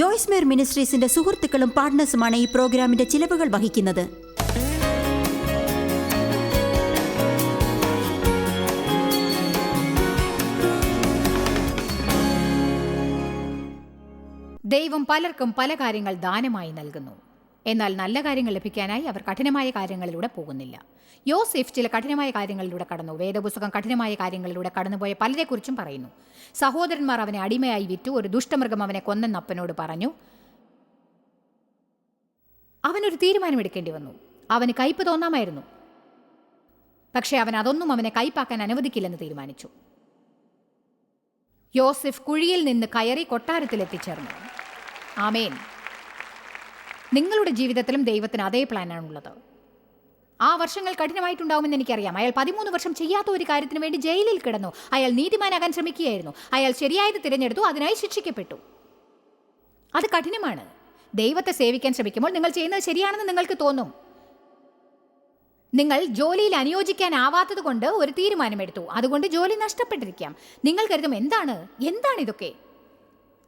Joyce Meyer മിനിസ്ട്രീസിന്റെ സുഹൃത്തുക്കളും പാർട്ട്നേഴ്സുമാണ് ഈ പ്രോഗ്രാമിന്റെ ചിലവുകൾ വഹിക്കുന്നത്. ദൈവം പലർക്കും പല കാര്യങ്ങൾ ദാനമായി നൽകുന്നു. എന്നാൽ നല്ല കാര്യങ്ങൾ ലഭിക്കാനായി അവർ കഠിനമായ കാര്യങ്ങളിലൂടെ പോകുന്നില്ല. യോസെഫ് ചില കഠിനമായ കാര്യങ്ങളിലൂടെ കടന്നു. വേദപുസ്തകം കഠിനമായ കാര്യങ്ങളിലൂടെ കടന്നുപോയ പലരെക്കുറിച്ചും പറയുന്നു. സഹോദരന്മാർ അവനെ അടിമയായി വിറ്റു. ഒരു ദുഷ്ടമൃഗം അവനെ കൊന്നെന്നപ്പനോട് പറഞ്ഞു അവനൊരു തീരുമാനമെടുക്കേണ്ടി വന്നു. അവന് കയ്പ് തോന്നാമായിരുന്നു. പക്ഷേ അവൻ അതൊന്നും അവനെ കയ്പാക്കാൻ അനുവദിക്കില്ലെന്ന് തീരുമാനിച്ചു. യോസെഫ് കുഴിയിൽ നിന്ന് കയറി കൊട്ടാരത്തിൽ എത്തിച്ചേർന്നു ആമേൻ. നിങ്ങളുടെ ജീവിതത്തിലും ദൈവത്തിന് അതേ പ്ലാനാണുള്ളത്. ആ വർഷങ്ങൾ കഠിനമായിട്ടുണ്ടാവുമെന്ന് എനിക്കറിയാം. അയാൾ പതിമൂന്ന് വർഷം ചെയ്യാത്ത ഒരു കാര്യത്തിന് വേണ്ടി ജയിലിൽ കിടന്നു. അയാൾ നീതിമാനാകാൻ ശ്രമിക്കുകയായിരുന്നു. അയാൾ ശരിയായത് തിരഞ്ഞെടുത്തു അതിനായി ശിക്ഷിക്കപ്പെട്ടു. അത് കഠിനമാണ്. ദൈവത്തെ സേവിക്കാൻ ശ്രമിക്കുമ്പോൾ നിങ്ങൾ ചെയ്യുന്നത് ശരിയാണെന്ന് നിങ്ങൾക്ക് തോന്നും. നിങ്ങൾ ജോലിയിൽ അനുയോജിക്കാനാവാത്തത് കൊണ്ട് ഒരു തീരുമാനമെടുത്തു. അതുകൊണ്ട് ജോലി നഷ്ടപ്പെട്ടിരിക്കാം. നിങ്ങൾ കരുതും എന്താണ്? എന്താണ് ഇതൊക്കെ?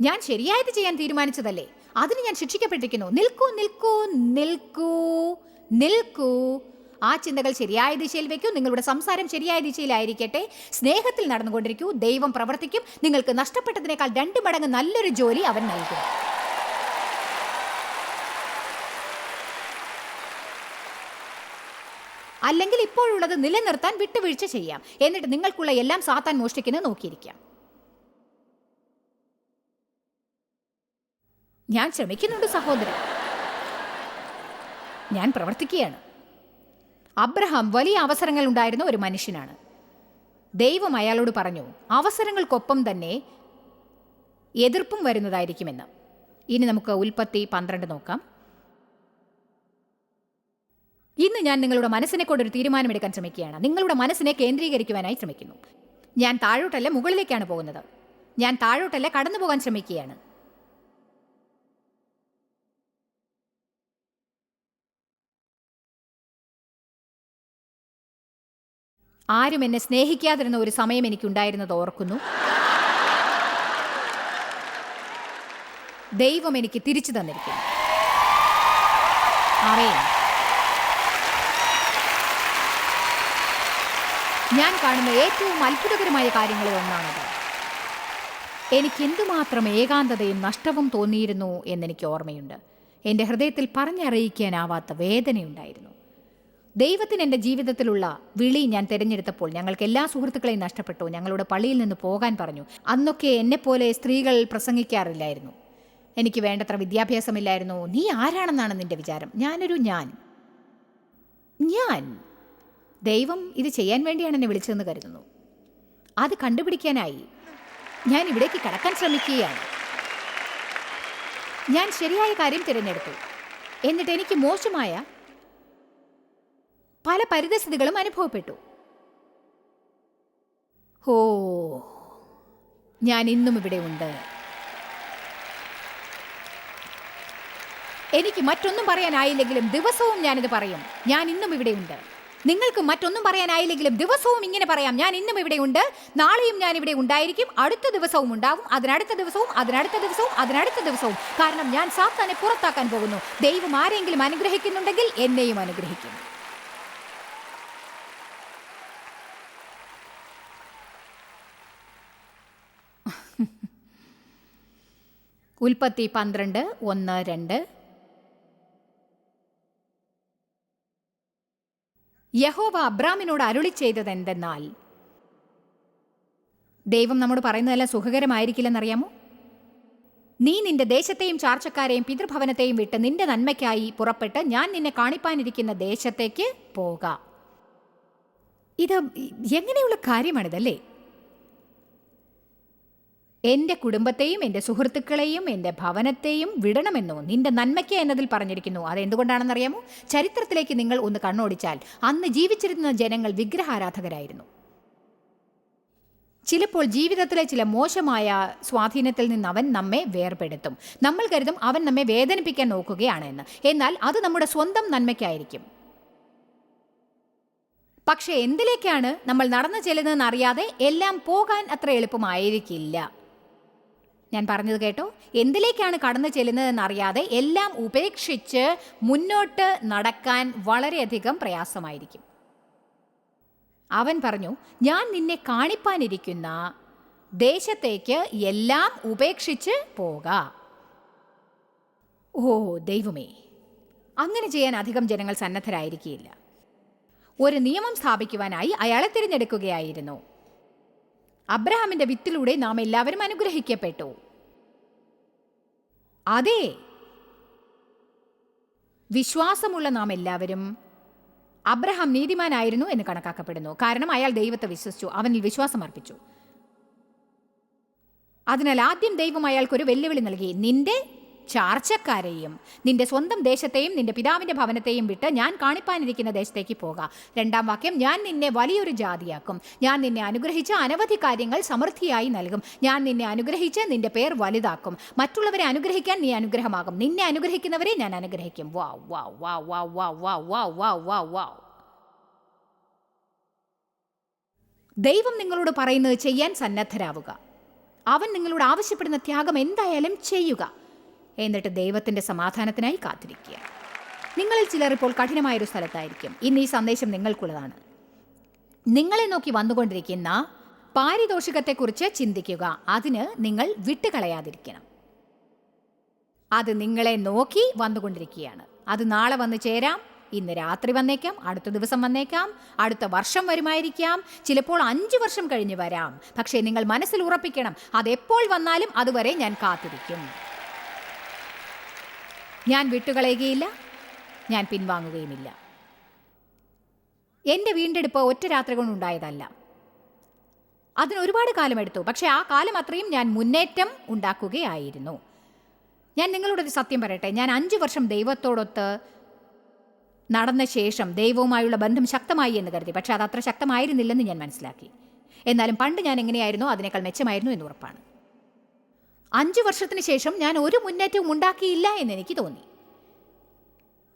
ഞാൻ ശരിയായത് ചെയ്യാൻ തീരുമാനിച്ചതല്ലേ? അതിന് ഞാൻ ശിക്ഷിക്കപ്പെട്ടിരിക്കുന്നു. നിൽക്കൂ നിൽക്കൂ നിൽക്കൂ നിൽക്കൂ. ആ ചിന്തകൾ ശരിയായ ദിശയിൽ വെക്കൂ. നിങ്ങളുടെ സംസാരം ശരിയായ ദിശയിലായിരിക്കട്ടെ. സ്നേഹത്തിൽ നടന്നുകൊണ്ടിരിക്കൂ. ദൈവം പ്രവർത്തിക്കും. നിങ്ങൾക്ക് നഷ്ടപ്പെട്ടതിനേക്കാൾ രണ്ട് മടങ്ങ് നല്ലൊരു ജോലി അവൻ നൽകും. അല്ലെങ്കിൽ ഇപ്പോഴുള്ളത് നിലനിർത്താൻ വിട്ടുവീഴ്ച ചെയ്യാം. എന്നിട്ട് നിങ്ങൾക്കുള്ള എല്ലാം സാത്താൻ മോഷ്ടിക്കുന്നത് നോക്കിയിരിക്കാം. ഞാൻ ശ്രമിക്കുന്നുണ്ട് സഹോദരൻ. ഞാൻ പ്രവർത്തിക്കുകയാണ്. അബ്രഹാം വലിയ അവസരങ്ങൾ ഉണ്ടായിരുന്ന ഒരു മനുഷ്യനാണ്. ദൈവം അയാളോട് പറഞ്ഞു അവസരങ്ങൾക്കൊപ്പം തന്നെ എതിർപ്പും വരുന്നതായിരിക്കുമെന്ന്. ഇനി നമുക്ക് ഉൽപ്പത്തി പന്ത്രണ്ട് നോക്കാം. ഇന്ന് ഞാൻ നിങ്ങളുടെ മനസ്സിനെ കൊണ്ടൊരു തീരുമാനമെടുക്കാൻ ശ്രമിക്കുകയാണ്. നിങ്ങളുടെ മനസ്സിനെ കേന്ദ്രീകരിക്കുവാനായി ശ്രമിക്കുന്നു. ഞാൻ താഴോട്ടല്ല മുകളിലേക്കാണ് പോകുന്നത്. ഞാൻ താഴോട്ടല്ല കടന്നു പോകാൻ ശ്രമിക്കുകയാണ്. ആരും എന്നെ സ്നേഹിക്കാതിരുന്ന ഒരു സമയം എനിക്കുണ്ടായിരുന്നത് ഓർക്കുന്നു. ദൈവം എനിക്ക് തിരിച്ചു തന്നിരിക്കുന്നു. ഞാൻ കാണുന്ന ഏറ്റവും അത്ഭുതകരമായ കാര്യങ്ങളിൽ ഒന്നാണത്. എനിക്ക് എന്തുമാത്രം ഏകാന്തതയും നഷ്ടവും തോന്നിയിരുന്നു എന്നെനിക്ക് ഓർമ്മയുണ്ട്. എന്റെ ഹൃദയത്തിൽ പറഞ്ഞറിയിക്കാനാവാത്ത വേദനയുണ്ടായിരുന്നു. ദൈവത്തിന് എന്റെ ജീവിതത്തിലുള്ള വിളി ഞാൻ തിരഞ്ഞെടുത്തപ്പോൾ ഞങ്ങൾക്ക് എല്ലാ സുഹൃത്തുക്കളെയും നഷ്ടപ്പെട്ടു. ഞങ്ങളുടെ പള്ളിയിൽ നിന്ന് പോകാൻ പറഞ്ഞു. അന്നൊക്കെ എന്നെപ്പോലെ സ്ത്രീകൾ പ്രസംഗിക്കാറില്ലായിരുന്നു. എനിക്ക് വേണ്ടത്ര വിദ്യാഭ്യാസമില്ലായിരുന്നു. നീ ആരാണെന്നാണ് നിന്റെ വിചാരം? ഞാനൊരു ഞാൻ. ഞാൻ? ദൈവം ഇത് ചെയ്യാൻ വേണ്ടിയാണ് എന്നെ വിളിച്ചതെന്ന് കരുതുന്നു. അത് കണ്ടുപിടിക്കാനായി ഞാൻ ഇവിടേക്ക് കടക്കാൻ ശ്രമിക്കുകയാണ്. ഞാൻ ശരിയായ കാര്യം തിരഞ്ഞെടുത്തു. എന്നിട്ട് എനിക്ക് മോശമായ പല പരിതസ്ഥിതികളും അനുഭവപ്പെട്ടു. ഓ ഞാൻ ഇന്നും ഇവിടെ ഉണ്ട്. എനിക്ക് മറ്റൊന്നും പറയാനായില്ലെങ്കിലും ദിവസവും ഞാനിത് പറയും. ഞാൻ ഇന്നും ഇവിടെയുണ്ട് നിങ്ങൾക്ക് മറ്റൊന്നും പറയാനായില്ലെങ്കിലും ദിവസവും ഇങ്ങനെ പറയാം. ഞാൻ ഇന്നും ഇവിടെയുണ്ട് നാളെയും ഞാൻ ഇവിടെ ഉണ്ടായിരിക്കും. അടുത്ത ദിവസവും ഉണ്ടാവും. അതിനടുത്ത ദിവസവും അതിനടുത്ത ദിവസവും അതിനടുത്ത ദിവസവും. കാരണം ഞാൻ സാത്താനെ പുറത്താക്കാൻ പോകുന്നു. ദൈവം ആരെങ്കിലും അനുഗ്രഹിക്കുന്നുണ്ടെങ്കിൽ എന്നെയും അനുഗ്രഹിക്കും. ഉൽപ്പത്തി പന്ത്രണ്ട് ഒന്ന് രണ്ട്. യഹോവ അബ്രാമിനോട് അരുളി ചെയ്തത് എന്തെന്നാൽ ദൈവം നമ്മോട് പറയുന്നതെല്ലാം സുഖകരമായിരിക്കില്ലെന്നറിയാമോ? നീ നിന്റെ ദേശത്തെയും ചാർച്ചക്കാരെയും പിതൃഭവനത്തെയും വിട്ട് നിന്റെ നന്മയ്ക്കായി പുറപ്പെട്ട് ഞാൻ നിന്നെ കാണിപ്പാനിരിക്കുന്ന ദേശത്തേക്ക് പോക. ഇത് എങ്ങനെയുള്ള കാര്യമാണിതല്ലേ? എന്റെ കുടുംബത്തെയും എന്റെ സുഹൃത്തുക്കളെയും എന്റെ ഭവനത്തെയും വിടണമെന്നോ നിന്റെ നന്മയ്ക്ക് എന്നതിൽ പറഞ്ഞിരിക്കുന്നു. അതെന്തുകൊണ്ടാണെന്നറിയാമോ? ചരിത്രത്തിലേക്ക് നിങ്ങൾ ഒന്ന് കണ്ണോടിച്ചാൽ അന്ന് ജീവിച്ചിരുന്ന ജനങ്ങൾ വിഗ്രഹാരാധകരായിരുന്നു. ചിലപ്പോൾ ജീവിതത്തിലെ ചില മോശമായ സ്വാധീനത്തിൽ നിന്ന് അവൻ നമ്മെ വേർപെടുത്തും. നമ്മൾ കരുതും അവൻ നമ്മെ വേദനിപ്പിക്കാൻ നോക്കുകയാണ് എന്ന്. എന്നാൽ അത് നമ്മുടെ സ്വന്തം നന്മയ്ക്കായിരിക്കും. പക്ഷേ എന്തിലേക്കാണ് നമ്മൾ നടന്നു ചെല്ലുന്നതെന്ന് അറിയാതെ എല്ലാം പോകാൻ അത്ര എളുപ്പമായിരിക്കില്ല. ഞാൻ പറഞ്ഞത് കേട്ടോ. എന്തിലേക്കാണ് കടന്നു ചെല്ലുന്നതെന്ന് അറിയാതെ എല്ലാം ഉപേക്ഷിച്ച് മുന്നോട്ട് നടക്കാൻ വളരെയധികം പ്രയാസമായിരിക്കും. അവൻ പറഞ്ഞു ഞാൻ നിന്നെ കാണിപ്പാനിരിക്കുന്ന ദേശത്തേക്ക് എല്ലാം ഉപേക്ഷിച്ച് പോക. ഓ ദൈവമേ. അങ്ങനെ ചെയ്യാൻ അധികം ജനങ്ങൾ സന്നദ്ധരായിരിക്കില്ല ഒരു നിയമം സ്ഥാപിക്കുവാനായി അയാളെ തിരഞ്ഞെടുക്കുകയായിരുന്നു. അബ്രഹാമിന്റെ വിത്തിലൂടെ നാം എല്ലാവരും അനുഗ്രഹിക്കപ്പെട്ടു. അതെ. വിശ്വാസമുള്ള നാം എല്ലാവരും അബ്രഹാം നീതിമാനായിരുന്നു എന്ന് കണക്കാക്കപ്പെടുന്നു. കാരണം അയാൾ ദൈവത്തെ വിശ്വസിച്ചു. അവനിൽ വിശ്വാസം അർപ്പിച്ചു. അതിനാൽ ആദ്യം ദൈവം അയാൾക്കൊരു വെല്ലുവിളി നൽകി നിന്റെ ചാർച്ചക്കാരെയും നിന്റെ സ്വന്തം ദേശത്തെയും നിന്റെ പിതാവിന്റെ ഭവനത്തെയും വിട്ട് ഞാൻ കാണിപ്പാനിരിക്കുന്ന ദേശത്തേക്ക് പോക. രണ്ടാം വാക്യം ഞാൻ നിന്നെ വലിയൊരു ജാതിയാക്കും. ഞാൻ നിന്നെ അനുഗ്രഹിച്ച് അനവധി കാര്യങ്ങൾ സമൃദ്ധിയായി നൽകും. ഞാൻ നിന്നെ അനുഗ്രഹിച്ച് നിന്റെ പേർ വലുതാക്കും. മറ്റുള്ളവരെ അനുഗ്രഹിക്കാൻ നീ അനുഗ്രഹമാകും. നിന്നെ അനുഗ്രഹിക്കുന്നവരെ ഞാൻ അനുഗ്രഹിക്കും. വാ വാ വാ വാ വാ വാ വാ വാ വാ വാ. ദൈവം നിങ്ങളോട് പറയുന്നത് ചെയ്യാൻ സന്നദ്ധരാവുക. അവൻ നിങ്ങളോട് ആവശ്യപ്പെടുന്ന ത്യാഗം എന്തായാലും ചെയ്യുക. എന്നിട്ട് ദൈവത്തിന്റെ സമാധാനത്തിനായി കാത്തിരിക്കുക. നിങ്ങളിൽ ചിലർ ഇപ്പോൾ കഠിനമായൊരു സ്ഥലത്തായിരിക്കും. ഇന്ന് ഈ സന്ദേശം നിങ്ങൾക്കുള്ളതാണ്. നിങ്ങളെ നോക്കി വന്നുകൊണ്ടിരിക്കുന്ന പാരിതോഷികത്തെക്കുറിച്ച് ചിന്തിക്കുക. അതിന് നിങ്ങൾ വിട്ടുകളയാതിരിക്കണം. അത് നിങ്ങളെ നോക്കി വന്നുകൊണ്ടിരിക്കുകയാണ്. അത് നാളെ വന്നു ചേരാം. ഇന്ന് രാത്രി വന്നേക്കാം. അടുത്ത ദിവസം വന്നേക്കാം. അടുത്ത വർഷം വരുമായിരിക്കാം. ചിലപ്പോൾ അഞ്ച് വർഷം കഴിഞ്ഞ് വരാം. പക്ഷേ നിങ്ങൾ മനസ്സിൽ ഉറപ്പിക്കണം. അതെപ്പോൾ വന്നാലും അതുവരെ ഞാൻ കാത്തിരിക്കും. ഞാൻ വിട്ടുകളയുകയില്ല ഞാൻ പിൻവാങ്ങുകയുമില്ല. എന്റെ വീണ്ടെടുപ്പ് ഒറ്റ രാത്രി കൊണ്ടുണ്ടായതല്ല അതിന് ഒരുപാട് കാലമെടുത്തു പക്ഷേ ആ കാലം അത്രയും ഞാൻ മുന്നേറ്റം ഉണ്ടാക്കുകയായിരുന്നു. ഞാൻ നിങ്ങളോടൊരു സത്യം പറയട്ടെ ഞാൻ അഞ്ച് വർഷം ദൈവത്തോടൊത്ത് നടന്ന ശേഷം ദൈവവുമായുള്ള ബന്ധം ശക്തമായി എന്ന് കരുതി പക്ഷേ അത് അത്ര ശക്തമായിരുന്നില്ലെന്ന് ഞാൻ മനസ്സിലാക്കി. എന്നാലും പണ്ട് ഞാൻ എങ്ങനെയായിരുന്നോ അതിനേക്കാൾ മെച്ചമായിരുന്നു എന്ന് ഉറപ്പാണ്. അഞ്ചു വർഷത്തിന് ശേഷം ഞാൻ ഒരു മുന്നേറ്റവും ഉണ്ടാക്കിയില്ല എന്ന് എനിക്ക് തോന്നി.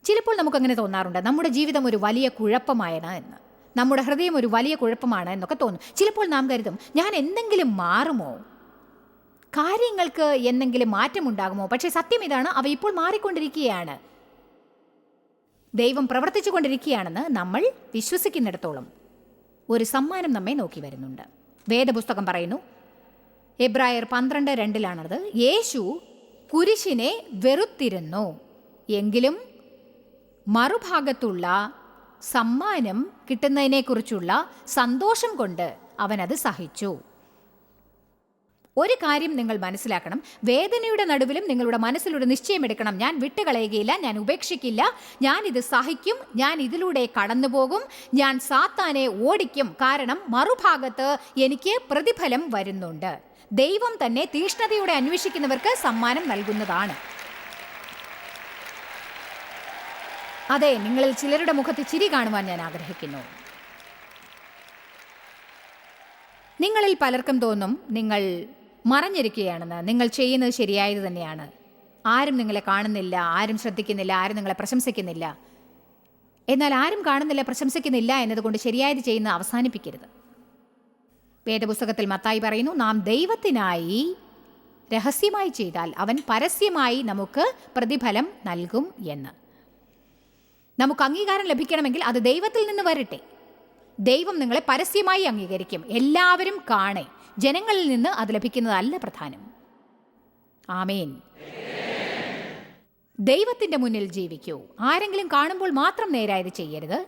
ചിലപ്പോൾ നമുക്കങ്ങനെ തോന്നാറുണ്ട് നമ്മുടെ ജീവിതം ഒരു വലിയ കുഴപ്പമായാണ് എന്ന്. നമ്മുടെ ഹൃദയം ഒരു വലിയ കുഴപ്പമാണ് എന്നൊക്കെ തോന്നും. ചിലപ്പോൾ നാം കരുതും ഞാൻ എന്തെങ്കിലും മാറുമോ? കാര്യങ്ങൾക്ക് എന്തെങ്കിലും മാറ്റമുണ്ടാകുമോ? പക്ഷേ സത്യം ഇതാണ് അവ ഇപ്പോൾ മാറിക്കൊണ്ടിരിക്കുകയാണ്. ദൈവം പ്രവർത്തിച്ചു കൊണ്ടിരിക്കുകയാണെന്ന് നമ്മൾ വിശ്വസിക്കുന്നിടത്തോളം ഒരു സമ്മാനം നമ്മെ നോക്കി വരുന്നുണ്ട്. വേദപുസ്തകം പറയുന്നു എബ്രായർ പന്ത്രണ്ട് രണ്ടിലാണത്. യേശു കുരിശിനെ വെറുത്തിരുന്നു. എങ്കിലും മറുഭാഗത്തുള്ള സമ്മാനം കിട്ടുന്നതിനെക്കുറിച്ചുള്ള സന്തോഷം കൊണ്ട് അവനത് സഹിച്ചു. ഒരു കാര്യം നിങ്ങൾ മനസ്സിലാക്കണം. വേദനയുടെ നടുവിലും നിങ്ങളുടെ മനസ്സിലൊരു നിശ്ചയമെടുക്കണം. ഞാൻ വിട്ടുകളയുകയില്ല ഞാൻ ഉപേക്ഷിക്കില്ല. ഞാൻ ഇത് സഹിക്കും ഞാൻ ഇതിലൂടെ കടന്നുപോകും ഞാൻ സാത്താനെ ഓടിക്കും. കാരണം മറുഭാഗത്ത് എനിക്ക് പ്രതിഫലം വരുന്നുണ്ട്. ദൈവം തന്നെ തീഷ്ണതയോടെ അന്വേഷിക്കുന്നവർക്ക് സമ്മാനം നൽകുന്നതാണ്. അതെ നിങ്ങളിൽ ചിലരുടെ മുഖത്ത് ചിരി കാണുവാൻ ഞാൻ ആഗ്രഹിക്കുന്നു. നിങ്ങളിൽ പലർക്കും തോന്നും നിങ്ങൾ മറഞ്ഞിരിക്കുകയാണെന്ന് നിങ്ങൾ ചെയ്യുന്നത് ശരിയായത് തന്നെയാണ്. ആരും നിങ്ങളെ കാണുന്നില്ല ആരും ശ്രദ്ധിക്കുന്നില്ല ആരും നിങ്ങളെ പ്രശംസിക്കുന്നില്ല. എന്നാൽ ആരും കാണുന്നില്ല പ്രശംസിക്കുന്നില്ല എന്നതുകൊണ്ട് ശരിയായത് ചെയ്യുന്ന അവസാനിപ്പിക്കരുത്. വേദപുസ്തകത്തിൽ മത്തായി പറയുന്നു നാം ദൈവത്തിനായി രഹസ്യമായി ചെയ്താൽ അവൻ പരസ്യമായി നമുക്ക് പ്രതിഫലം നൽകും എന്ന്. നമുക്ക് അംഗീകാരം ലഭിക്കണമെങ്കിൽ അത് ദൈവത്തിൽ നിന്ന് വരട്ടെ. ദൈവം നിങ്ങളെ പരസ്യമായി അംഗീകരിക്കും. എല്ലാവരും കാണേ. ജനങ്ങളിൽ നിന്ന് അത് ലഭിക്കുന്നതല്ല പ്രധാനം. ആമേൻ. ദൈവത്തിന്റെ മുന്നിൽ ജീവിക്കൂ. ആരെങ്കിലും കാണുമ്പോൾ മാത്രം നേരായത് ചെയ്യരുത്.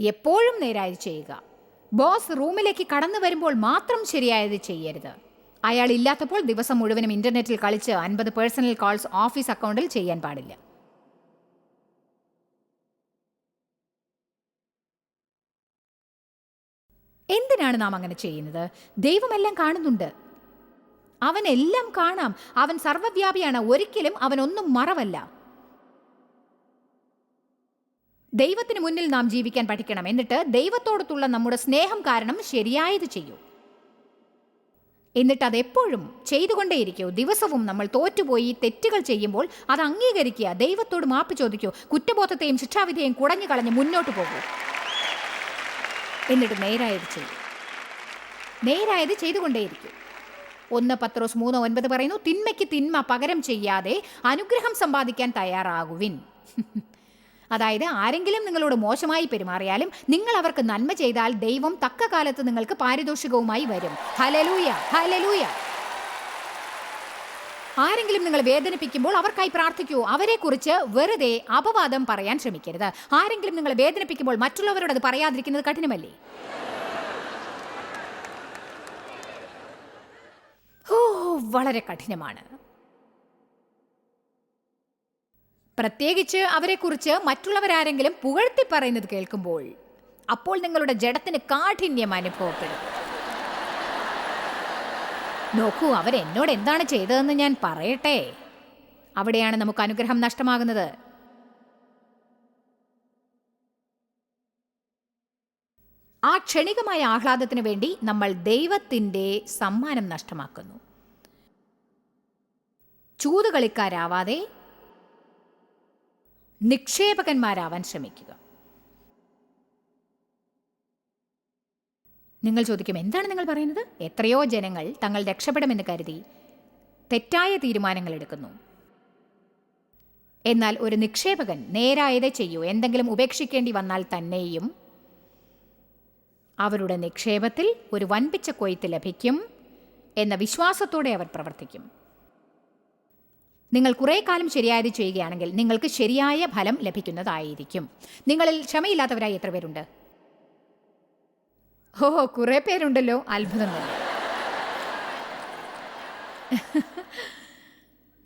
എപ്പോഴും നേരായത് ചെയ്യുക. ബോസ് റൂമിലേക്ക് കടന്നു വരുമ്പോൾ മാത്രം ശരിയായത് ചെയ്യരുത്. അയാൾ ഇല്ലാത്തപ്പോൾ ദിവസം മുഴുവനും ഇന്റർനെറ്റിൽ കളിച്ച് അൻപത് പേഴ്സണൽ കോൾസ് ഓഫീസ് അക്കൗണ്ടിൽ ചെയ്യാൻ പാടില്ല. എന്തിനാണ് നാം അങ്ങനെ ചെയ്യുന്നത്? ദൈവമെല്ലാം കാണുന്നുണ്ട്. അവൻ എല്ലാം കാണാം. അവൻ സർവവ്യാപിയാണ് ഒരിക്കലും അവനൊന്നും മറവല്ല. ദൈവത്തിന് മുന്നിൽ നാം ജീവിക്കാൻ പഠിക്കണം. എന്നിട്ട് ദൈവത്തോടത്തുള്ള നമ്മുടെ സ്നേഹം കാരണം ശരിയായത് ചെയ്യൂ. എന്നിട്ട് അതെപ്പോഴും ചെയ്തുകൊണ്ടേയിരിക്കൂ. ദിവസവും നമ്മൾ തോറ്റുപോയി തെറ്റുകൾ ചെയ്യുമ്പോൾ അത് അംഗീകരിക്കുക. ദൈവത്തോട് മാപ്പ് ചോദിക്കൂ. കുറ്റബോധത്തെയും ശിക്ഷാവിധിയെയും കുടഞ്ഞു കളഞ്ഞ് മുന്നോട്ട് പോകൂ. എന്നിട്ട് നേരായത് ചെയ്യും. നേരായത് ചെയ്തുകൊണ്ടേയിരിക്കും. ഒന്ന് പത്രോസ് മൂന്ന് ഒൻപത് പറയുന്നു തിന്മയ്ക്ക് തിന്മ പകരം ചെയ്യാതെ അനുഗ്രഹം സമ്പാദിക്കാൻ തയ്യാറാകുവിൻ. അതായത് ആരെങ്കിലും നിങ്ങളോട് മോശമായി പെരുമാറിയാലും നിങ്ങൾ അവർക്ക് നന്മ ചെയ്താൽ ദൈവം തക്ക കാലത്ത് നിങ്ങൾക്ക് പാരിതോഷികവുമായി വരും. ഹലലൂയ ഹലലൂയ ആരെങ്കിലും നിങ്ങൾ വേദനിപ്പിക്കുമ്പോൾ അവർക്കായി പ്രാർത്ഥിക്കൂ. അവരെക്കുറിച്ച് വെറുതെ അപവാദം പറയാൻ ശ്രമിക്കരുത്. ആരെങ്കിലും നിങ്ങളെ വേദനിപ്പിക്കുമ്പോൾ മറ്റുള്ളവരോട് അത് പറയാതിരിക്കുന്നത് കഠിനമല്ലേ? ഓ വളരെ കഠിനമാണ്. പ്രത്യേകിച്ച് അവരെക്കുറിച്ച് മറ്റുള്ളവരാരെങ്കിലും പുകഴ്ത്തി പറയുന്നത് കേൾക്കുമ്പോൾ അപ്പോൾ നിങ്ങളുടെ ജഡത്തിന് കാഠിന്യം അനുഭവപ്പെടും. നോക്കൂ അവരെന്നോട് എന്താണ് ചെയ്തതെന്ന് ഞാൻ പറയട്ടെ. അവിടെയാണ് നമുക്ക് അനുഗ്രഹം നഷ്ടമാകുന്നത്. ആ ക്ഷണികമായ ആഹ്ലാദത്തിന് വേണ്ടി നമ്മൾ ദൈവത്തിന്റെ സമ്മാനം നഷ്ടമാക്കുന്നു. ചൂതുകളിക്കാരാവാതെ നിക്ഷേപകന്മാരാവാൻ ശ്രമിക്കുക. നിങ്ങൾ ചോദിക്കും എന്താണ് നിങ്ങൾ പറയുന്നത്? എത്രയോ ജനങ്ങൾ തങ്ങൾ രക്ഷപ്പെടുമെന്ന് കരുതി തെറ്റായ തീരുമാനങ്ങൾ എടുക്കുന്നു. എന്നാൽ ഒരു നിക്ഷേപകൻ നേരായതേ ചെയ്യൂ. എന്തെങ്കിലും ഉപേക്ഷിക്കേണ്ടി വന്നാൽ തന്നെയും അവരുടെ നിക്ഷേപത്തിൽ ഒരു വൻപിച്ച കൊയ്ത്ത് ലഭിക്കും എന്ന വിശ്വാസത്തോടെ അവർ പ്രവർത്തിക്കും. നിങ്ങൾ കുറേ കാലം ശരിയായത് ചെയ്യുകയാണെങ്കിൽ നിങ്ങൾക്ക് ശരിയായ ഫലം ലഭിക്കുന്നതായിരിക്കും. നിങ്ങളിൽ ക്ഷമയില്ലാത്തവരായി എത്ര പേരുണ്ട്? ഓ കുറെ പേരുണ്ടല്ലോ. അത്ഭുതം തന്നെ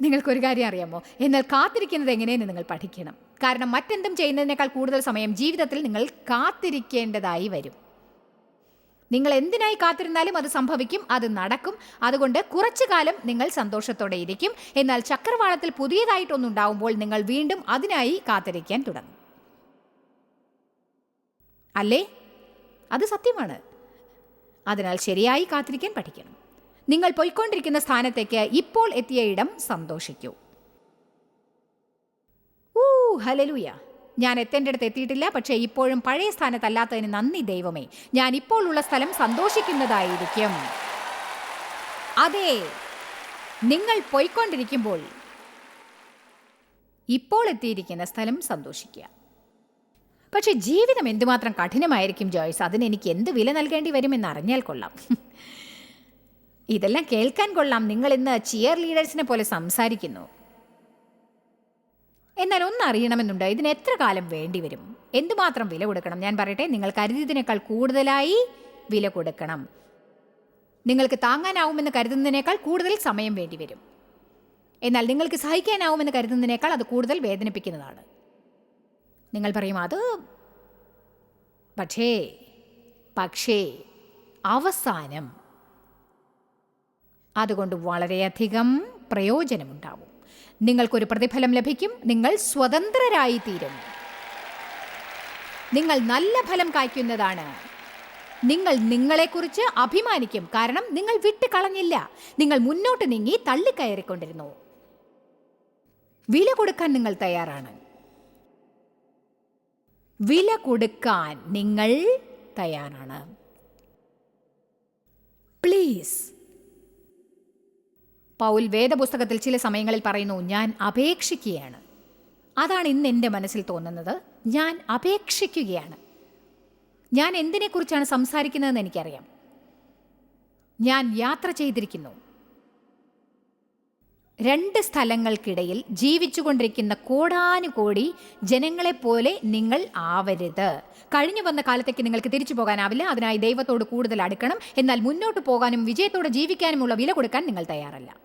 നിങ്ങൾക്കൊരു കാര്യം അറിയാമോ? എന്നാൽ കാത്തിരിക്കുന്നത് എങ്ങനെയെന്ന് നിങ്ങൾ പഠിക്കണം. കാരണം മറ്റെന്തും ചെയ്യുന്നതിനേക്കാൾ കൂടുതൽ സമയം ജീവിതത്തിൽ നിങ്ങൾ കാത്തിരിക്കേണ്ടതായി വരും. നിങ്ങൾ എന്തിനായി കാത്തിരുന്നാലും അത് സംഭവിക്കും അത് നടക്കും. അതുകൊണ്ട് കുറച്ചു കാലം നിങ്ങൾ സന്തോഷത്തോടെ ഇരിക്കും. എന്നാൽ ചക്രവാളത്തിൽ പുതിയതായിട്ടൊന്നുണ്ടാവുമ്പോൾ നിങ്ങൾ വീണ്ടും അതിനായി കാത്തിരിക്കാൻ തുടങ്ങും. അല്ലേ? അത് സത്യമാണ്. അതിനാൽ ശരിയായി കാത്തിരിക്കാൻ പഠിക്കണം. നിങ്ങൾ പോയിക്കൊണ്ടിരിക്കുന്ന സ്ഥാനത്തേക്ക് ഇപ്പോൾ എത്തിയ ഇടം സന്തോഷിക്കൂ. ഊ ഹലലൂയ ഞാൻ എത്തേണ്ട അടുത്ത് എത്തിയിട്ടില്ല പക്ഷേ ഇപ്പോഴും പഴയ സ്ഥാനത്തല്ലാത്തതിന് നന്ദി ദൈവമേ. ഞാൻ ഇപ്പോൾ ഉള്ള സ്ഥലം സന്തോഷിക്കുന്നതായിരിക്കും. അതെ നിങ്ങൾ പോയിക്കൊണ്ടിരിക്കുമ്പോൾ ഇപ്പോൾ എത്തിയിരിക്കുന്ന സ്ഥലം സന്തോഷിക്കുക. പക്ഷേ ജീവിതം എന്തുമാത്രം കഠിനമായിരിക്കും ജോയ്സ്? അതിന് എനിക്ക് എന്ത് വില നൽകേണ്ടി വരുമെന്ന് അറിഞ്ഞാൽ കൊള്ളാം. ഇതെല്ലാം കേൾക്കാൻ കൊള്ളാം. നിങ്ങൾ ഇന്ന് ചിയർ ലീഡേഴ്സിനെ പോലെ സംസാരിക്കുന്നു. എന്നാൽ ഒന്നറിയണമെന്നുണ്ട്. ഇതിന് എത്ര കാലം വേണ്ടി വരും? എന്തുമാത്രം വില കൊടുക്കണം? ഞാൻ പറയട്ടെ നിങ്ങൾ കരുതിയതിനേക്കാൾ കൂടുതലായി വില കൊടുക്കണം. നിങ്ങൾക്ക് താങ്ങാനാവുമെന്ന് കരുതുന്നതിനേക്കാൾ കൂടുതൽ സമയം വേണ്ടി വരും. എന്നാൽ നിങ്ങൾക്ക് സഹിക്കാനാവുമെന്ന് കരുതുന്നതിനേക്കാൾ അത് കൂടുതൽ വേദനിപ്പിക്കുന്നതാണ്. നിങ്ങൾ പറയും അത് പക്ഷേ പക്ഷേ അവസാനം. അതുകൊണ്ട് വളരെയധികം പ്രയോജനമുണ്ടാവും. നിങ്ങൾക്കൊരു പ്രതിഫലം ലഭിക്കും. നിങ്ങൾ സ്വതന്ത്രരായി തീരും നിങ്ങൾ നല്ല ഫലം കായ്ക്കുന്നതാണ്. നിങ്ങൾ നിങ്ങളെക്കുറിച്ച് അഭിമാനിക്കും. കാരണം നിങ്ങൾ വിട്ട് കളഞ്ഞില്ല നിങ്ങൾ മുന്നോട്ട് നീങ്ങി തള്ളിക്കയറിക്കൊണ്ടിരുന്നു. വില കൊടുക്കാൻ നിങ്ങൾ തയ്യാറാണ്. വില കൊടുക്കാൻ നിങ്ങൾ തയ്യാറാണ്. പ്ലീസ് പൗൽ വേദപുസ്തകത്തിൽ ചില സമയങ്ങളിൽ പറയുന്നു ഞാൻ അപേക്ഷിക്കുകയാണ്. അതാണ് ഇന്ന് എന്റെ മനസ്സിൽ തോന്നുന്നത്. ഞാൻ അപേക്ഷിക്കുകയാണ്. ഞാൻ എന്തിനെക്കുറിച്ചാണ് സംസാരിക്കുന്നതെന്ന് എനിക്കറിയാം. ഞാൻ യാത്ര ചെയ്തിരിക്കുന്നു. രണ്ട് സ്ഥലങ്ങൾക്കിടയിൽ ജീവിച്ചുകൊണ്ടിരിക്കുന്ന കോടാനുകോടി ജനങ്ങളെപ്പോലെ നിങ്ങൾ ആവരുത്. കഴിഞ്ഞു വന്ന കാലത്തേക്ക് നിങ്ങൾക്ക് തിരിച്ചു പോകാനാവില്ല. അതിനായി ദൈവത്തോട് കൂടുതൽ അടുക്കണം. എന്നാൽ മുന്നോട്ട് പോകാനും വിജയത്തോടെ ജീവിക്കാനുമുള്ള വില കൊടുക്കാൻ നിങ്ങൾ തയ്യാറല്ല.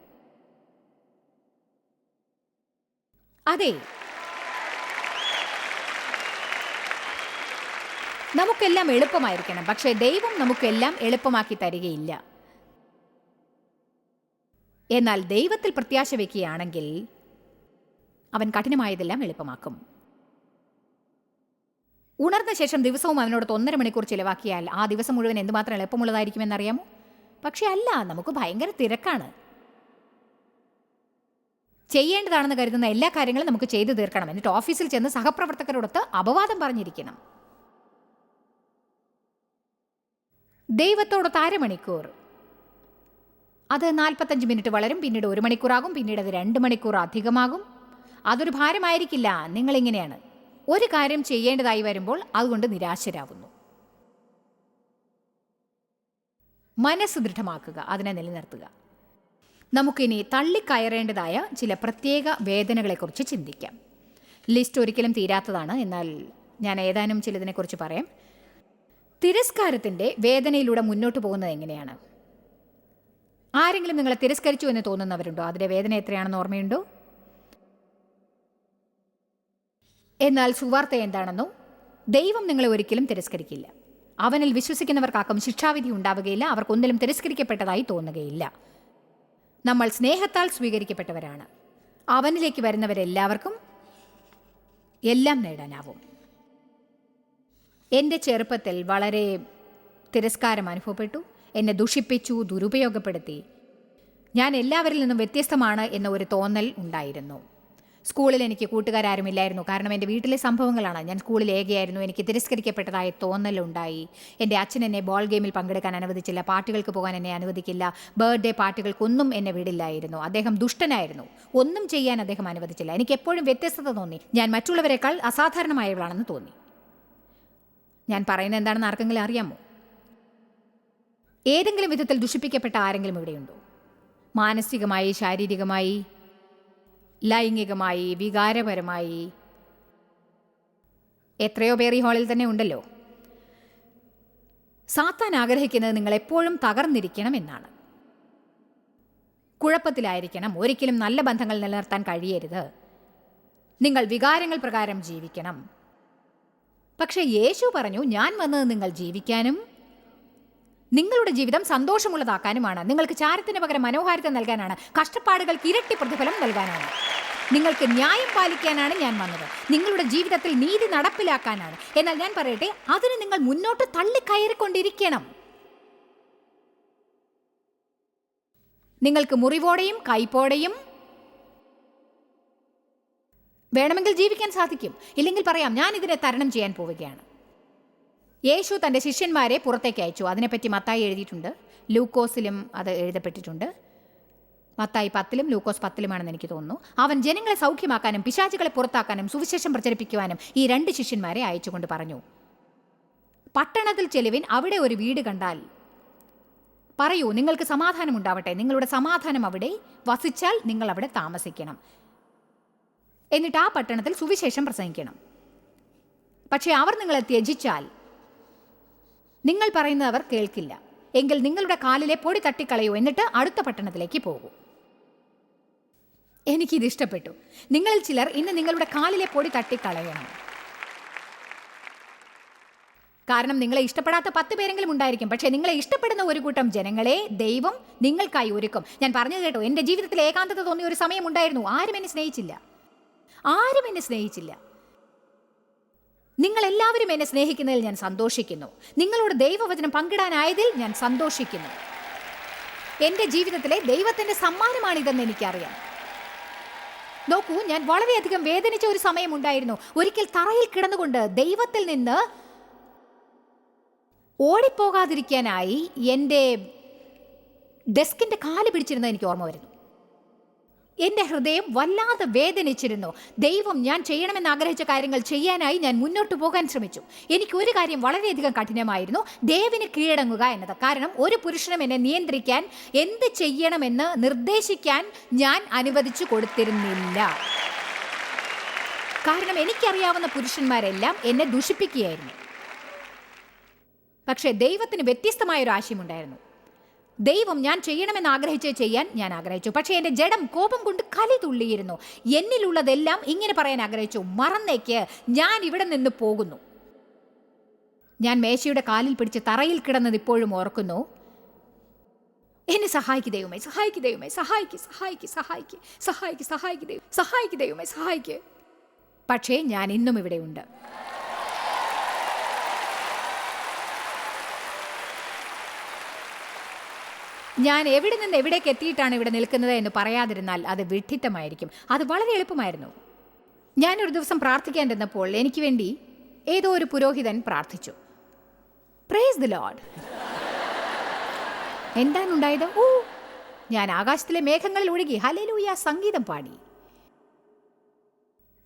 അതെ. നമുക്കെല്ലാം എളുപ്പമായിരിക്കണം. പക്ഷേ ദൈവം നമുക്കെല്ലാം എളുപ്പമാക്കി തരികയില്ല. എന്നാൽ ദൈവത്തിൽ പ്രത്യാശ വയ്ക്കുകയാണെങ്കിൽ അവൻ കഠിനമായതെല്ലാം എളുപ്പമാക്കും. ഉണർന്ന ശേഷം ദിവസവും അവനോട് ഒന്നര മണിക്കൂർ ചിലവാക്കിയാൽ ആ ദിവസം മുഴുവൻ എന്തുമാത്രം എളുപ്പമുള്ളതായിരിക്കുമെന്നറിയാമോ? പക്ഷെ അല്ല നമുക്ക് ഭയങ്കര തിരക്കാണ്. ചെയ്യേണ്ടതാണെന്ന് കരുതുന്ന എല്ലാ കാര്യങ്ങളും നമുക്ക് ചെയ്തു തീർക്കണം. എന്നിട്ട് ഓഫീസിൽ ചെന്ന് സഹപ്രവർത്തകരോടൊത്ത് അപവാദം പറഞ്ഞിരിക്കണം. ദൈവത്തോടൊത്ത് അരമണിക്കൂർ അത് നാൽപ്പത്തഞ്ച് മിനിറ്റ് വളരും പിന്നീട് ഒരു മണിക്കൂറാകും പിന്നീട് അത് രണ്ട് മണിക്കൂർ അധികമാകും. അതൊരു ഭാരമായിരിക്കില്ല. നിങ്ങളിങ്ങനെയാണ്? ഒരു കാര്യം ചെയ്യേണ്ടതായി വരുമ്പോൾ അതുകൊണ്ട് നിരാശരാകുന്നു. മനസ്സ് ദൃഢമാക്കുക അതിനെ നിലനിർത്തുക. നമുക്കിനി തള്ളിക്കയറേണ്ടതായ ചില പ്രത്യേക വേദനകളെക്കുറിച്ച് ചിന്തിക്കാം. ലിസ്റ്റ് ഒരിക്കലും തീരാത്തതാണ്. എന്നാൽ ഞാൻ ഏതാനും ചിലതിനെക്കുറിച്ച് പറയാം. തിരസ്കാരത്തിന്റെ വേദനയിലൂടെ മുന്നോട്ട് പോകുന്നത് എങ്ങനെയാണ്? ആരെങ്കിലും നിങ്ങളെ തിരസ്കരിച്ചു എന്ന് തോന്നുന്നവരുണ്ടോ? അതിന്റെ വേദന എത്രയാണെന്ന് ഓർമ്മയുണ്ടോ? എന്നാൽ സുവാർത്ത എന്താണെന്നോ? ദൈവം നിങ്ങളെ ഒരിക്കലും തിരസ്കരിക്കില്ല. അവനിൽ വിശ്വസിക്കുന്നവർക്കാക്കും ശിക്ഷാവിധി ഉണ്ടാവുകയില്ല. അവർക്കൊന്നിലും തിരസ്കരിക്കപ്പെട്ടതായി തോന്നുകയില്ല. നമ്മൾ സ്നേഹത്താൽ സ്വീകരിക്കപ്പെട്ടവരാണ്. അവനിലേക്ക് വരുന്നവരെല്ലാവർക്കും എല്ലാം നേടാനാവും. എന്റെ ചെറുപ്പത്തിൽ വളരെ തിരസ്കാരം അനുഭവപ്പെട്ടു. എന്നെ ദുഷിപ്പിച്ചു ദുരുപയോഗപ്പെടുത്തി. ഞാൻ എല്ലാവരിൽ നിന്നും വ്യത്യസ്തമാണ് എന്ന ഒരു തോന്നൽ ഉണ്ടായിരുന്നു. സ്കൂളിൽ എനിക്ക് കൂട്ടുകാരാരുമില്ലായിരുന്നു. കാരണം എന്റെ വീട്ടിലെ സംഭവങ്ങളാണ്. ഞാൻ സ്കൂളിൽ ഏകയായിരുന്നു. എനിക്ക് തിരസ്കരിക്കപ്പെട്ടതായ തോന്നലുണ്ടായി എന്റെ അച്ഛൻ എന്നെ ബോൾ ഗെയിമിൽ പങ്കെടുക്കാൻ അനുവദിച്ചില്ല. പാർട്ടികൾക്ക് പോകാൻ എന്നെ അനുവദിക്കില്ല. ബർത്ത്ഡേ പാർട്ടികൾക്കൊന്നും എന്നെ വിടില്ലായിരുന്നു. അദ്ദേഹം ദുഷ്ടനായിരുന്നു. ഒന്നും ചെയ്യാൻ അദ്ദേഹം അനുവദിച്ചില്ല. എനിക്ക് എപ്പോഴും വ്യത്യസ്തത തോന്നി. ഞാൻ മറ്റുള്ളവരെക്കാൾ അസാധാരണമായവളാണെന്ന് തോന്നി. ഞാൻ പറയുന്നത് എന്താണെന്ന് ആർക്കെങ്കിലും അറിയാമോ? ഏതെങ്കിലും വിധത്തിൽ ദുഷിപ്പിക്കപ്പെട്ട ആരെങ്കിലും ഇവിടെയുണ്ടോ? മാനസികമായി ശാരീരികമായി ലൈംഗികമായി വികാരപരമായി? എത്രയോ പേർ ഈ ഹാളിൽ തന്നെ ഉണ്ടല്ലോ. സാത്താൻ ആഗ്രഹിക്കുന്നത് നിങ്ങൾ എപ്പോഴും തകർന്നിരിക്കണം എന്നാണ്. കുഴപ്പത്തിലായിരിക്കണം ഒരിക്കലും നല്ല ബന്ധങ്ങൾ നിലനിർത്താൻ കഴിയരുത്. നിങ്ങൾ വികാരങ്ങൾ പ്രകാരം ജീവിക്കണം. പക്ഷേ യേശു പറഞ്ഞു ഞാൻ വന്നത് നിങ്ങൾ ജീവിക്കാനും നിങ്ങളുടെ ജീവിതം സന്തോഷമുള്ളതാക്കാനുമാണ്. നിങ്ങൾക്ക് ചാരത്തിന് പകരം മനോഹാരിത നൽകാനാണ്. കഷ്ടപ്പാടുകൾക്ക് ഇരട്ടി പ്രതിഫലം നൽകാനാണ്. നിങ്ങൾക്ക് ന്യായം പാലിക്കാനാണ് ഞാൻ വന്നത്. നിങ്ങളുടെ ജീവിതത്തിൽ നീതി നടപ്പിലാക്കാനാണ്. എന്നാൽ ഞാൻ പറയട്ടെ അതിന് നിങ്ങൾ മുന്നോട്ട് തള്ളിക്കയറിക്കൊണ്ടിരിക്കണം. നിങ്ങൾക്ക് മുറിവോടെയും കൈപ്പോടെയും വേണമെങ്കിൽ ജീവിക്കാൻ സാധിക്കും. ഇല്ലെങ്കിൽ പറയാം ഞാൻ ഇതിനെ തരണം ചെയ്യാൻ പോവുകയാണ്. യേശു തന്റെ ശിഷ്യന്മാരെ പുറത്തേക്ക് അയച്ചു. അതിനെപ്പറ്റി മത്തായി എഴുതിയിട്ടുണ്ട്. ലൂക്കോസിലും അത് എഴുതപ്പെട്ടിട്ടുണ്ട്. മത്തായി പത്തിലും ലൂക്കോസ് പത്തിലുമാണെന്ന് എനിക്ക് തോന്നുന്നു. അവൻ ജനങ്ങളെ സൗഖ്യമാക്കാനും പിശാചികളെ പുറത്താക്കാനും സുവിശേഷം പ്രചരിപ്പിക്കുവാനും ഈ രണ്ട് ശിഷ്യന്മാരെ അയച്ചുകൊണ്ട് പറഞ്ഞു. പട്ടണത്തിൽ ചെലുവിൻ അവിടെ ഒരു വീട് കണ്ടാൽ പറയൂ നിങ്ങൾക്ക് സമാധാനം ഉണ്ടാവട്ടെ. നിങ്ങളുടെ സമാധാനം അവിടെ വസിച്ചാൽ നിങ്ങൾ അവിടെ താമസിക്കണം. എന്നിട്ട് ആ പട്ടണത്തിൽ സുവിശേഷം പ്രസംഗിക്കണം. പക്ഷേ അവർ നിങ്ങളെ ത്യജിച്ചാൽ നിങ്ങൾ പറയുന്നത് അവർ കേൾക്കില്ല. എങ്കിൽ നിങ്ങളുടെ കാലിലെ പൊടി തട്ടിക്കളയൂ എന്നിട്ട് അടുത്ത പട്ടണത്തിലേക്ക് പോകൂ. എനിക്കിത് ഇഷ്ടപ്പെട്ടു. നിങ്ങളിൽ ചിലർ ഇന്ന് നിങ്ങളുടെ കാലിലെ പൊടി തട്ടിക്കളയണം. കാരണം നിങ്ങളെ ഇഷ്ടപ്പെടാത്ത പത്ത് പേരെങ്കിലും ഉണ്ടായിരിക്കും. പക്ഷേ നിങ്ങളെ ഇഷ്ടപ്പെടുന്ന ഒരു കൂട്ടം ജനങ്ങളെ ദൈവം നിങ്ങൾക്കായി ഒരുക്കും. ഞാൻ പറഞ്ഞു കേട്ടോ എന്റെ ജീവിതത്തിൽ ഏകാന്തത തോന്നിയ ഒരു സമയം ഉണ്ടായിരുന്നു. ആരും എന്നെ സ്നേഹിച്ചില്ല. ആരും എന്നെ സ്നേഹിച്ചില്ല. നിങ്ങൾ എല്ലാവരും എന്നെ സ്നേഹിക്കുന്നതിൽ ഞാൻ സന്തോഷിക്കുന്നു. നിങ്ങളോട് ദൈവവചനം പങ്കിടാനായതിൽ ഞാൻ സന്തോഷിക്കുന്നു. എന്റെ ജീവിതത്തിലെ ദൈവത്തിന്റെ സമ്മാനമാണിതെന്ന് എനിക്കറിയാം. നോക്കൂ ഞാൻ വളരെയധികം വേദനിച്ച ഒരു സമയമുണ്ടായിരുന്നു ഒരിക്കൽ തറയിൽ കിടന്നുകൊണ്ട് ദൈവത്തിൽ നിന്ന് ഓടിപ്പോകാതിരിക്കാനായി എന്റെ ഡെസ്കിന്റെ കാൽ പിടിച്ചിരുന്നത് എനിക്ക് ഓർമ്മ വരുന്നു. എന്റെ ഹൃദയം വല്ലാതെ വേദനിച്ചിരുന്നു. ദൈവം ഞാൻ ചെയ്യണമെന്ന് ആഗ്രഹിച്ച കാര്യങ്ങൾ ചെയ്യാനായി ഞാൻ മുന്നോട്ട് പോകാൻ ശ്രമിച്ചു. എനിക്ക് ഒരു കാര്യം വളരെയധികം കഠിനമായിരുന്നു. ദേവിന് കീഴടങ്ങുക എന്നത്. കാരണം ഒരു പുരുഷനും എന്നെ നിയന്ത്രിക്കാൻ എന്ത് ചെയ്യണമെന്ന് നിർദ്ദേശിക്കാൻ ഞാൻ അനുവദിച്ചു കൊടുത്തിരുന്നില്ല. കാരണം എനിക്കറിയാവുന്ന പുരുഷന്മാരെല്ലാം എന്നെ ദുഷിപ്പിക്കുകയായിരുന്നു. പക്ഷേ ദൈവത്തിന് വ്യത്യസ്തമായ ഒരു ആശയമുണ്ടായിരുന്നു. ദൈവം ഞാൻ ചെയ്യണമെന്ന് ആഗ്രഹിച്ചേ ചെയ്യാൻ ഞാൻ ആഗ്രഹിച്ചു. പക്ഷേ എന്റെ ജഡം കോപം കൊണ്ട് കലി തുള്ളിയിരുന്നു. എന്നിലുള്ളതെല്ലാം ഇങ്ങനെ പറയാൻ ആഗ്രഹിച്ചു. മറന്നേക്ക് ഞാൻ ഇവിടെ നിന്ന് പോകുന്നു. ഞാൻ മേശയുടെ കാലിൽ പിടിച്ച് തറയിൽ കിടന്നത് ഇപ്പോഴും ഓർക്കുന്നു. എന്നെ സഹായിക്കു ദൈവമേ സഹായിക്കു ദൈവമേ സഹായിക്ക് സഹായിക്ക് സഹായിക്ക് സഹായിക്ക് സഹായിക്ക് ദൈവം സഹായിക്ക് ദൈവമേ സഹായിക്ക്. പക്ഷേ ഞാൻ ഇന്നും ഇവിടെയുണ്ട്. ഞാൻ എവിടെ നിന്ന് എവിടേക്ക് എത്തിയിട്ടാണ് ഇവിടെ നിൽക്കുന്നത് എന്ന് പറയാതിരുന്നാൽ അത് വിഡ്ഢിത്തമായിരിക്കും. അത് വളരെ എളുപ്പമായിരുന്നു. ഞാനൊരു ദിവസം പ്രാർത്ഥിക്കാൻ പ്രാർത്ഥിക്കാനിരുന്നപ്പോൾ എനിക്ക് വേണ്ടി ഏതോ ഒരു പുരോഹിതൻ പ്രാർത്ഥിച്ചു. പ്രേസ് ദി ലോഡ് എന്താണുണ്ടായത്? ഓ ഞാൻ ആകാശത്തിലെ മേഘങ്ങളിൽ ഒഴുകി. ഹലലൂയ സംഗീതം പാടി.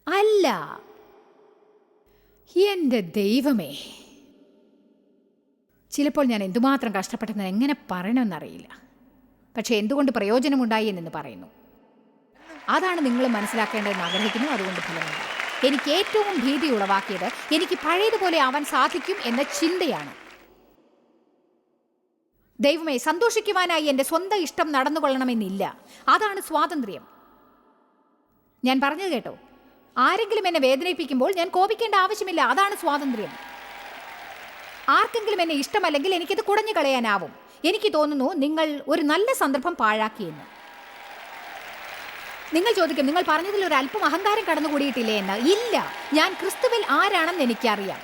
അല്ല എന്റെ ദൈവമേ. ചിലപ്പോൾ ഞാൻ എന്തുമാത്രം കഷ്ടപ്പെട്ടെന്ന് എങ്ങനെ പറയണമെന്നറിയില്ല. പക്ഷേ എന്തുകൊണ്ട് പ്രയോജനമുണ്ടായി എന്നെന്ന് പറയുന്നു. അതാണ് നിങ്ങൾ മനസ്സിലാക്കേണ്ടതെന്ന് ആഗ്രഹിക്കുന്നു. അതുകൊണ്ട് ഫലമുണ്ട് എനിക്ക് ഏറ്റവും ഭീതി ഉളവാക്കിയത് എനിക്ക് പഴയതുപോലെ ആവാൻ സാധിക്കും എന്ന ചിന്തയാണ്. ദൈവമേ സന്തോഷിക്കുവാനായി എന്റെ സ്വന്തം ഇഷ്ടം നടന്നുകൊള്ളണമെന്നില്ല അതാണ് സ്വാതന്ത്ര്യം. ഞാൻ പറഞ്ഞത് കേട്ടോ. ആരെങ്കിലും എന്നെ വേദനിപ്പിക്കുമ്പോൾ ഞാൻ കോപിക്കേണ്ട ആവശ്യമില്ല. അതാണ് സ്വാതന്ത്ര്യം. ആർക്കെങ്കിലും എന്നെ ഇഷ്ടമല്ലെങ്കിൽ എനിക്കിത് കുടഞ്ഞു കളയാനാവും. എനിക്ക് തോന്നുന്നു നിങ്ങൾ ഒരു നല്ല സന്ദർഭം പാഴാക്കിയെന്ന്. നിങ്ങൾ ചോദിക്കും നിങ്ങൾ പറഞ്ഞതിൽ ഒരു അല്പം അഹങ്കാരം കടന്നുകൂടിയിട്ടില്ലേ എന്ന്? ഇല്ല. ഞാൻ ക്രിസ്തുവിൽ ആരാണെന്ന് എനിക്കറിയാം.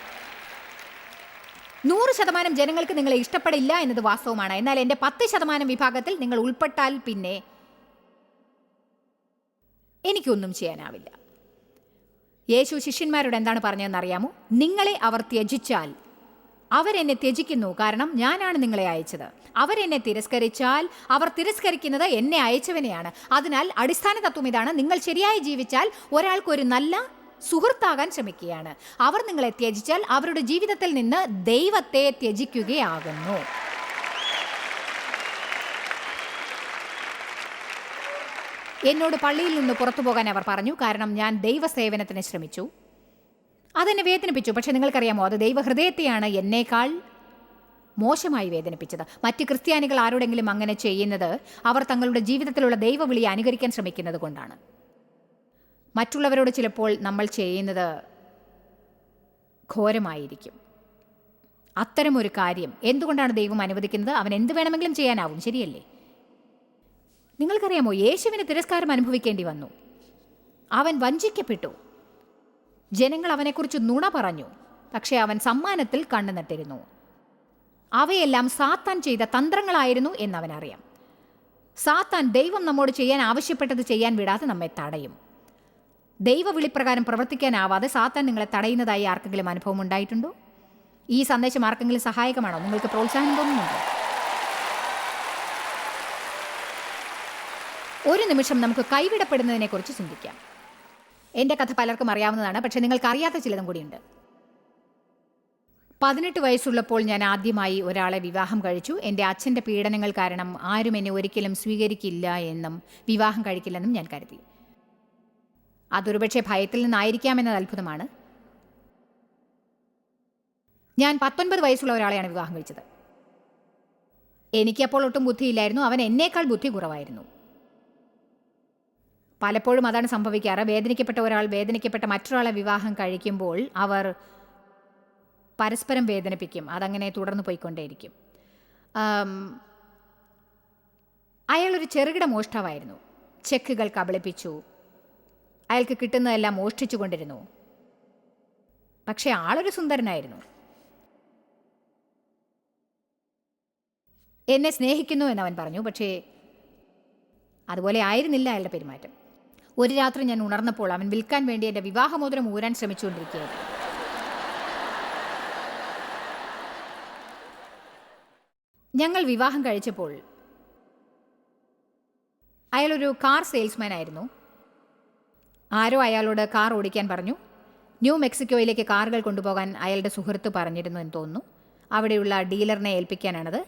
നൂറ് ശതമാനം ജനങ്ങൾക്ക് നിങ്ങളെ ഇഷ്ടപ്പെടില്ല എന്നത് വാസ്തവമാണ്. എന്നാൽ എന്റെ പത്ത് ശതമാനം വിഭാഗത്തിൽ നിങ്ങൾ ഉൾപ്പെട്ടാൽ പിന്നെ എനിക്കൊന്നും ചെയ്യാനാവില്ല. യേശു ശിഷ്യന്മാരോട് എന്താണ് പറഞ്ഞതെന്ന് അറിയാമോ നിങ്ങളെ അവർ ത്യജിച്ചാൽ അവരെന്നെ ത്യജിക്കുന്നു. കാരണം ഞാനാണ് നിങ്ങളെ അയച്ചത്. അവരെന്നെ തിരസ്കരിച്ചാൽ അവർ തിരസ്കരിക്കുന്നത് എന്നെ അയച്ചവനെയാണ്. അതിനാൽ അടിസ്ഥാന തത്വം ഇതാണ്. നിങ്ങൾ ശരിയായി ജീവിച്ചാൽ ഒരാൾക്കൊരു നല്ല സുഹൃത്താകാൻ ശ്രമിക്കുകയാണ്. അവർ നിങ്ങളെ ത്യജിച്ചാൽ അവരുടെ ജീവിതത്തിൽ നിന്ന് ദൈവത്തെ ത്യജിക്കുകയാകുന്നു. എന്നോട് പള്ളിയിൽ നിന്ന് പുറത്തു പോകാൻ അവർ പറഞ്ഞു. കാരണം ഞാൻ ദൈവസേവനത്തിന് ശ്രമിച്ചു. അതെന്നെ വേദനിപ്പിച്ചു. പക്ഷെ നിങ്ങൾക്കറിയാമോ അത് ദൈവഹൃദയത്തെയാണ് എന്നേക്കാൾ മോശമായി വേദനിപ്പിച്ചത്. മറ്റ് ക്രിസ്ത്യാനികൾ ആരോടെങ്കിലും അങ്ങനെ ചെയ്യുന്നത് അവർ തങ്ങളുടെ ജീവിതത്തിലുള്ള ദൈവവിളിയെ അനുകരിക്കാൻ ശ്രമിക്കുന്നത് കൊണ്ടാണ്. മറ്റുള്ളവരോട് ചിലപ്പോൾ നമ്മൾ ചെയ്യുന്നത് ഘോരമായിരിക്കും. അത്തരമൊരു കാര്യം എന്തുകൊണ്ടാണ് ദൈവം അനുവദിക്കുന്നത്? അവൻ എന്ത് വേണമെങ്കിലും ചെയ്യാനാവും. ശരിയല്ലേ? നിങ്ങൾക്കറിയാമോ യേശുവിന് തിരസ്കാരം അനുഭവിക്കേണ്ടി വന്നു. അവൻ വഞ്ചിക്കപ്പെട്ടു. ജനങ്ങൾ അവനെക്കുറിച്ച് നുണ പറഞ്ഞു. പക്ഷേ അവൻ സമ്മാനത്തിൽ കണ്ണു നട്ടിരുന്നു അവയെല്ലാം സാത്താൻ ചെയ്ത തന്ത്രങ്ങളായിരുന്നു എന്നവനറിയാം. സാത്താൻ ദൈവം നമ്മോട് ചെയ്യാൻ ആവശ്യപ്പെട്ടത് ചെയ്യാൻ വിടാതെ നമ്മെ തടയും. ദൈവവിളിപ്രകാരം പ്രവർത്തിക്കാനാവാതെ സാത്താൻ നിങ്ങളെ തടയുന്നതായി ആർക്കെങ്കിലും അനുഭവം ഉണ്ടായിട്ടുണ്ടോ? ഈ സന്ദേശം ആർക്കെങ്കിലും സഹായകമാണോ? നിങ്ങൾക്ക് പ്രോത്സാഹനം തോന്നുന്നുണ്ടോ? ഒരു നിമിഷം നമുക്ക് കൈവിടപ്പെടുന്നതിനെക്കുറിച്ച് ചിന്തിക്കാം. എന്റെ കഥ പലർക്കും അറിയാവുന്നതാണ് പക്ഷെ നിങ്ങൾക്ക് അറിയാത്ത ചിലതും കൂടിയുണ്ട്. പതിനെട്ട് വയസ്സുള്ളപ്പോൾ ഞാൻ ആദ്യമായി ഒരാളെ വിവാഹം കഴിച്ചു. എന്റെ അച്ഛന്റെ പീഡനങ്ങൾ കാരണം ആരും എന്നെ ഒരിക്കലും സ്വീകരിക്കില്ല എന്നും വിവാഹം കഴിക്കില്ലെന്നും ഞാൻ കരുതി. അതൊരുപക്ഷെ ഭയത്തിൽ നിന്നായിരിക്കാമെന്നത് അത്ഭുതമാണ്. ഞാൻ പത്തൊൻപത് വയസ്സുള്ള ഒരാളെയാണ് വിവാഹം കഴിച്ചത്. എനിക്കപ്പോൾ ഒട്ടും ബുദ്ധിയില്ലായിരുന്നു. അവൻ എന്നേക്കാൾ ബുദ്ധി കുറവായിരുന്നു. പലപ്പോഴും അതാണ് സംഭവിക്കാറ്. വേദനിക്കപ്പെട്ട ഒരാൾ വേദനിക്കപ്പെട്ട മറ്റൊരാളെ വിവാഹം കഴിക്കുമ്പോൾ അവർ പരസ്പരം വേദനിപ്പിക്കും. അതങ്ങനെ തുടർന്ന് പോയിക്കൊണ്ടേയിരിക്കും. അയാളൊരു ചെറുകിട മോഷ്ടാവായിരുന്നു. ചെക്കുകൾ കബളിപ്പിച്ചു. അയാൾക്ക് കിട്ടുന്നതെല്ലാം മോഷ്ടിച്ചു കൊണ്ടിരുന്നു. പക്ഷേ ആളൊരു സുന്ദരനായിരുന്നു. എന്നെ സ്നേഹിക്കുന്നു എന്നവൻ പറഞ്ഞു. പക്ഷേ അതുപോലെ ആയിരുന്നില്ല അയാളുടെ പെരുമാറ്റം. ഒരു രാത്രി ഞാൻ ഉണർന്നപ്പോൾ അവൻ വിൽക്കാൻ വേണ്ടി എന്റെ വിവാഹമോതിരം ഊരാൻ ശ്രമിച്ചുകൊണ്ടിരിക്കുകയായിരുന്നു. ഞങ്ങൾ വിവാഹം കഴിച്ചപ്പോൾ അയാളൊരു കാർ സെയിൽസ്മാൻ ആയിരുന്നു. ആരോ അയാളോട് കാർ ഓടിക്കാൻ പറഞ്ഞു. ന്യൂ മെക്സിക്കോയിലേക്ക് കാറുകൾ കൊണ്ടുപോകാൻ അയാളുടെ സുഹൃത്ത് പറഞ്ഞിരുന്നു എന്ന് തോന്നുന്നു. അവിടെയുള്ള ഡീലറിനെ ഏൽപ്പിക്കാനാണത്.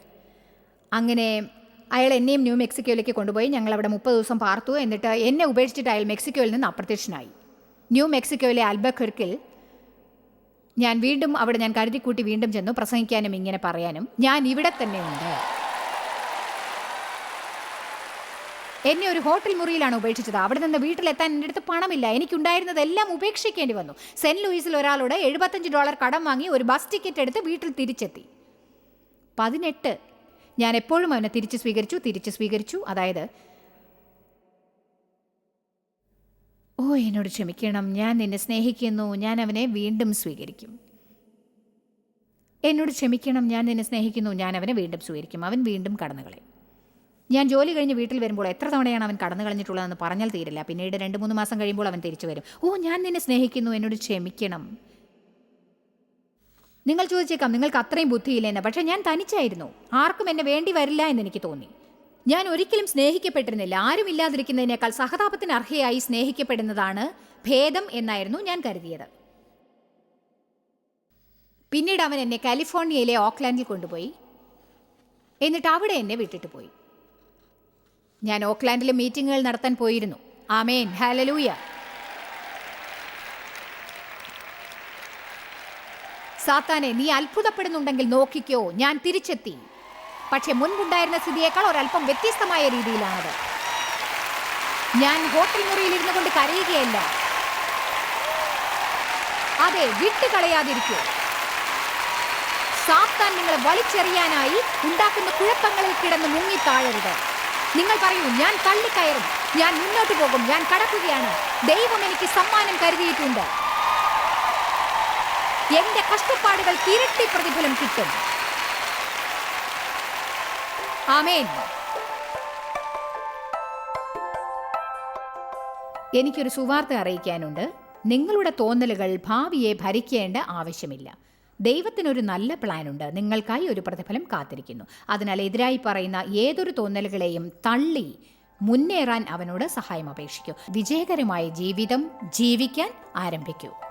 അങ്ങനെ അയാൾ എന്നെയും ന്യൂ മെക്സിക്കോയിലേക്ക് കൊണ്ടുപോയി ഞങ്ങൾ അവിടെ മുപ്പത് ദിവസം പാർത്തു. എന്നിട്ട് എന്നെ ഉപേക്ഷിച്ചിട്ട് അയാൾ മെക്സിക്കോയിൽ നിന്ന് അപ്രത്യക്ഷനായി. ന്യൂ മെക്സിക്കോയിലെ അൽബഖർക്കിൽ ഞാൻ വീണ്ടും അവിടെ ഞാൻ കരുതിക്കൂട്ടി വീണ്ടും ചെന്നു പ്രസംഗിക്കാനും ഇങ്ങനെ പറയാനും. ഞാൻ ഇവിടെ തന്നെ ഉണ്ട് എന്നെ ഒരു ഹോട്ടൽ മുറിയിലാണ് ഉപേക്ഷിച്ചത്. അവിടെ നിന്ന് വീട്ടിലെത്താൻ എന്റെ അടുത്ത് പണമില്ല. എനിക്കുണ്ടായിരുന്നതെല്ലാം ഉപേക്ഷിക്കേണ്ടി വന്നു. സെന്റ് ലൂയിസിൽ ഒരാളോട് എഴുപത്തഞ്ച് ഡോളർ കടം വാങ്ങി ഒരു ബസ് ടിക്കറ്റ് എടുത്ത് വീട്ടിൽ തിരിച്ചെത്തി. പതിനെട്ട് ഞാൻ എപ്പോഴും അവനെ തിരിച്ച് സ്വീകരിച്ചു തിരിച്ച് സ്വീകരിച്ചു. അതായത് ഓ എന്നോട് ക്ഷമിക്കണം. ഞാൻ നിന്നെ സ്നേഹിക്കുന്നു. ഞാൻ അവനെ വീണ്ടും സ്വീകരിക്കും. എന്നോട് ക്ഷമിക്കണം. ഞാൻ നിന്നെ സ്നേഹിക്കുന്നു. ഞാൻ അവനെ വീണ്ടും സ്വീകരിക്കും. അവൻ വീണ്ടും കടന്നുകളയും ഞാൻ ജോലി കഴിഞ്ഞ് വീട്ടിൽ വരുമ്പോൾ എത്ര തവണയാണ് അവൻ കടന്നു കളഞ്ഞിട്ടുള്ളതെന്ന് പറഞ്ഞാൽ തീരില്ല. പിന്നീട് രണ്ട് മൂന്ന് മാസം കഴിയുമ്പോൾ അവൻ തിരിച്ചു വരും. ഓ ഞാൻ നിന്നെ സ്നേഹിക്കുന്നു. എന്നോട് ക്ഷമിക്കണം. നിങ്ങൾ ചോദിച്ചേക്കാം നിങ്ങൾക്ക് അത്രയും ബുദ്ധിയില്ലെന്ന്. പക്ഷേ ഞാൻ തനിച്ചായിരുന്നു. ആർക്കും എന്നെ വേണ്ടി വരില്ല എന്ന് എനിക്ക് തോന്നി. ഞാൻ ഒരിക്കലും സ്നേഹിക്കപ്പെട്ടിരുന്നില്ല. ആരും ഇല്ലാതിരിക്കുന്നതിനേക്കാൾ സഹതാപത്തിന് അർഹയായി സ്നേഹിക്കപ്പെടുന്നതാണ് ഭേദം എന്നായിരുന്നു ഞാൻ കരുതിയത്. പിന്നീട് അവൻ എന്നെ കാലിഫോർണിയയിലെ ഓക്ലാൻഡിൽ കൊണ്ടുപോയി. എന്നിട്ട് അവിടെ എന്നെ വിട്ടിട്ട് പോയി. ഞാൻ ഓക്ലാൻഡിലെ മീറ്റിങ്ങുകൾ നടത്താൻ പോയിരുന്നു. ആമേൻ. ഹാലലൂയ സാത്താനെ നീ അത്ഭുതപ്പെടുന്നുണ്ടെങ്കിൽ നോക്കിക്കോ ഞാൻ തിരിച്ചെത്തി. പക്ഷെ മുൻപുണ്ടായിരുന്ന സ്ഥിതിയേക്കാൾ ഒരല്പം വ്യത്യസ്തമായ രീതിയിലാണത്. ഞാൻ ഹോട്ടൽ മുറിയിൽ ഇരുന്നു കൊണ്ട് കരയുകയല്ല. അതെ വിട്ടുകളയാതിരിക്കൂ. സാത്താൻ നിങ്ങളെ വലിച്ചെറിയാനായി ഉണ്ടാക്കുന്ന കുഴപ്പങ്ങളിൽ കിടന്ന് മുങ്ങി താഴരുത്. നിങ്ങൾ പറയൂ ഞാൻ തള്ളിക്കയറും ഞാൻ മുന്നോട്ട് പോകും ഞാൻ കടക്കുകയാണ്. ദൈവം എനിക്ക് സമ്മാനം കരുതിയിട്ടുണ്ട്. എന്റെ കഷ്ടപ്പാടുകൾ ഇരട്ടി പ്രതിഫലം കിട്ടും. ആമേൻ. എനിക്കൊരു സുവാർത്ത അറിയിക്കാനുണ്ട്. നിങ്ങളുടെ തോന്നലുകൾ ഭാവിയെ ഭരിക്കേണ്ട ആവശ്യമില്ല. ദൈവത്തിനൊരു നല്ല പ്ലാനുണ്ട്. നിങ്ങൾക്കായി ഒരു പ്രതിഫലം കാത്തിരിക്കുന്നു. അതിനാൽ എതിരായി പറയുന്ന ഏതൊരു തോന്നലുകളെയും തള്ളി മുന്നേറാൻ അവനോട് സഹായം അപേക്ഷിക്കൂ. വിജയകരമായ ജീവിതം ജീവിക്കാൻ ആരംഭിക്കൂ.